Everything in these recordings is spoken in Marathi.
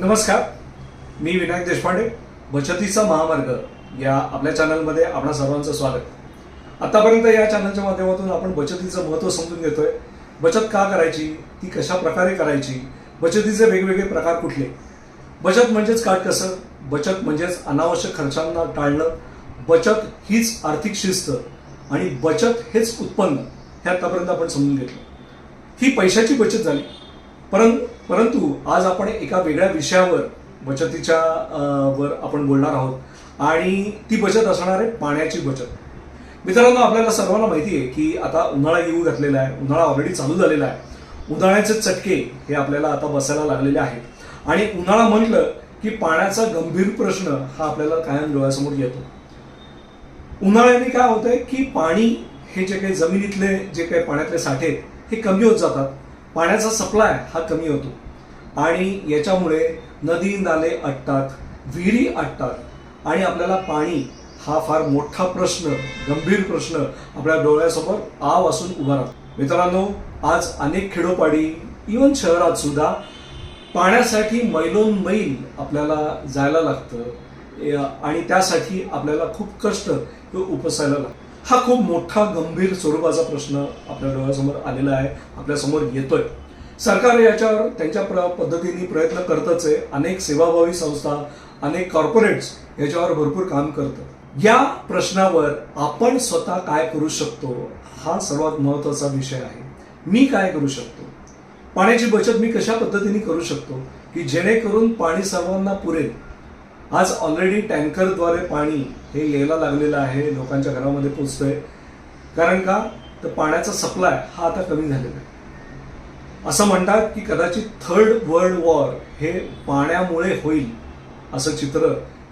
नमस्कार. मी विनायक देशपांडे बचतीचा महामार्ग या आपल्या चॅनलमध्ये आपणा सर्वांचं स्वागत. आतापर्यंत या चॅनलच्या माध्यमातून आपण बचतीचं महत्त्व समजून घेतोय. बचत का करायची? ती कशा प्रकारे करायची? बचतीचे वेगवेगळे प्रकार कुठले? बचत म्हणजेच काटकसर बचत म्हणजेच अनावश्यक खर्चांना टाळणं. बचत हीच आर्थिक शिस्त आणि बचत हेच उत्पन्न हे आतापर्यंत आपण समजून घेतलं. ही पैशाची बचत झाली. परंतु परंतु आज आपण एका वेगळ्या विषयावर बचतीच्या वर आपण बोलणार आहोत. आणि ती बचत असणार आहे पाण्याची बचत. मित्रांनो आपल्याला सर्वांना माहिती आहे की आता उन्हाळा येऊ घातलेला आहे. उन्हाळा ऑलरेडी चालू झालेला आहे. उन्हाळ्याचे चटके हे आपल्याला आता बसायला लागलेले आहेत. आणि उन्हाळा म्हटलं की पाण्याचा गंभीर प्रश्न हा आपल्याला कायम डोळ्यासमोर येतो. उन्हाळ्याने काय होतंय की पाणी हे जे काही जमिनीतले जे काही पाण्यातले साठे आहेत, हे कमी होत जातात. पाण्याचा सप्लाय हा कमी होतो. आणि याच्यामुळे नदी नाले आटतात विहिरी आटतात आणि आपल्याला पाणी हा फार मोठा प्रश्न गंभीर प्रश्न आपल्या डोळ्यासमोर आव असून उभा राहतो. मित्रांनो आज अनेक खेडोपाडी इवन शहरात सुद्धा पाण्यासाठी मैलोन मैल आपल्याला जायला लागतं. आणि त्यासाठी आपल्याला खूप कष्ट हे उपसायला लागतं. हा खूप मोठा गंभीर स्वरूपाचा प्रश्न आपल्या डोळ्यासमोर आलेला आहे आपल्यासमोर येतोय. सरकार याच्यावर त्यांच्या प्र पद्धतीने प्रयत्न करतच आहे. अनेक सेवाभावी संस्था अनेक कॉर्पोरेट्स याच्यावर भरपूर काम करतं या प्रश्नावर आपण स्वतः काय करू शकतो हा सर्वात महत्त्वाचा विषय आहे. मी काय करू शकतो? पाण्याची बचत मी कशा पद्धतीने करू शकतो? की जेणेकरून पाणी सर्वांना पुरेल? आज ऑलरेडी टँकरद्वारे पाणी हे यायला लागलेलं आहे लोकांच्या घरामध्ये पोचतंय. कारण का? तर पाण्याचा सप्लाय हा आता कमी झालेला आहे. असं म्हणतात की कदाचित थर्ड वर्ल्ड वॉर हे पाण्यामुळे होईल असं चित्र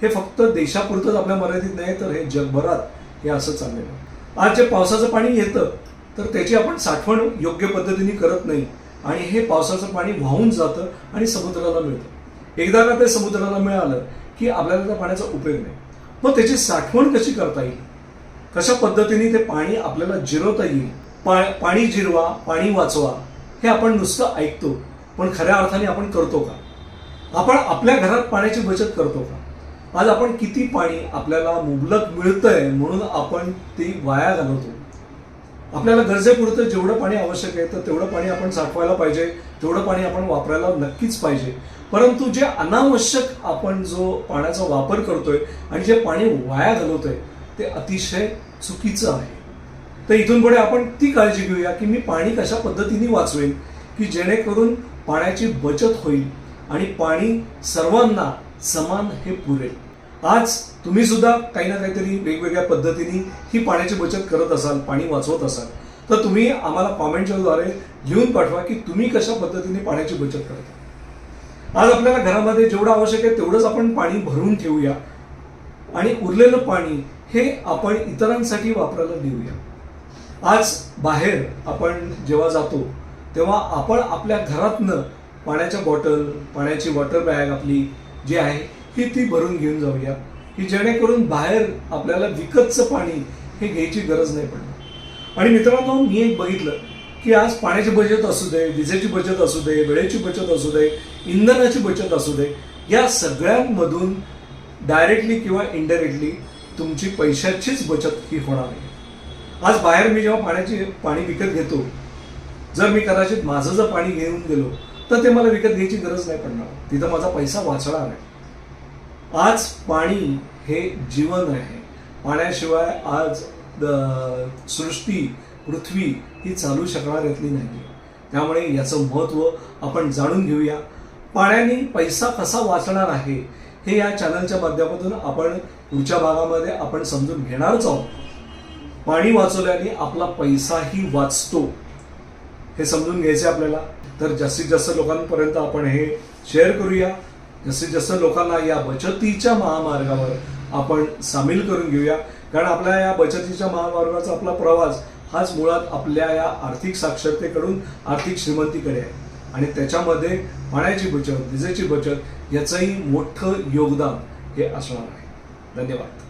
हे फक्त देशापुरतंच आपल्या मर्यादित नाही तर हे जगभरात हे असं चाललेलं आहे. आज जे पावसाचं पाणी येतं तर त्याची आपण साठवण योग्य पद्धतीने करत नाही. आणि हे पावसाचं पाणी वाहून जातं आणि समुद्राला मिळतं. एकदा का ते समुद्राला मिळालं की आपल्याला त्या पाण्याचा उपयोग नाही. मग त्याची साठवण कशी करता येईल? कशा पद्धतीने ते पाणी आपल्याला जिरवता येईल? पा पाणी जिरवा पाणी वाचवा हे आपण नुसतं ऐकतो पण खऱ्या अर्थाने आपण करतो का? आपण आपल्या घरात पाण्याची बचत करतो का? आज आपण किती पाणी आपल्याला मुबलक मिळतंय म्हणून आपण ते वाया घालवतो. आपल्याला गरजेपुरतं जेवढं पाणी आवश्यक आहे तर तेवढं पाणी आपण साठवायला पाहिजे तेवढं पाणी आपण वापरायला नक्कीच पाहिजे. परंतु जे अनावश्यक आपण जो पाण्याचा वापर करतोय आणि जे पाणी वाया घालवतोय ते अतिशय चुकीचं आहे. तर इथून पुढे आपण ती काळजी घेऊया की मी पाणी कशा पद्धतीने वाचवेन की जेणेकरून पाण्याची बचत होईल आणि पाणी सर्वांना समान हे पुरेल. आज तुम्ही सुद्धा काही ना काहीतरी वेगवेगळ्या पद्धतीने ही पाण्याची बचत करत असाल पाणी वाचवत असाल तर तुम्ही आम्हाला कॉमेंटच्या द्वारे लिहून पाठवा की तुम्ही कशा पद्धतीने पाण्याची बचत करता. आज आपल्याला घरामध्ये जेवढं आवश्यक आहे तेवढंच आपण पाणी भरून ठेवूया. आणि उरलेलं पाणी हे आपण इतरांसाठी वापरायला देऊया. आज बाहेर आपण जेव्हा जातो तेव्हा आपण आपल्या घरातनं पाण्याच्या बॉटल पाण्याची वॉटर बॅग आपली जी आहे ही ती भरून घेऊन जाऊया की जेणेकरून बाहेर आपल्याला विकतचं पाणी हे घ्यायची गरज नाही पडणार. आणि मित्रांनो मी एक बघितलं की आज पाण्याची बचत असू दे विजेची बचत असू दे वेळेची बचत असू दे इंधनाची बचत असू दे या सगळ्यांमधून डायरेक्टली किंवा इनडायरेक्टली तुमची पैशाचीच बचत ही होणार आहे. आज बाहेर मी जेव्हा पाण्याची पाणी विकत घेतो जर मी कदाचित माझं जर पाणी घेऊन गेलो तर ते मला विकत घ्यायची गरज नाही पडणार. तिथं माझा पैसा वाचणार आहे. आज पाणी हे जीवन आहे. पाण्याशिवाय आज द- सृष्टी पृथ्वी ही चालू शकणार यातली नाही त्यामुळे याचं महत्त्व आपण जाणून घेऊया. पाण्याने पैसा कसा वाचणार आहे हे या चॅनलच्या माध्यमातून आपण पुढच्या भागामध्ये आपण समजून घेणारच आहोत. पाणी वाचवल्याने आपला पैसाही वाचतो. हे समजून घ्यायचे आपल्याला. तर जास्तीत जास्त लोकांपर्यंत आपण हे शेअर करूया. जास्तीत जास्त लोकांना या बचतीच्या महामार्गावर आपण सामील करून घेऊया. कारण आपल्या या बचतीच्या महामार्गाचा आपला प्रवास हाच मुळात आपल्या या आर्थिक साक्षरतेकडून आर्थिक श्रीमंतीकडे आहे. आणि त्याच्यामध्ये पाण्याची बचत विजेची बचत याचंही मोठं योगदान हे असणार आहे. धन्यवाद.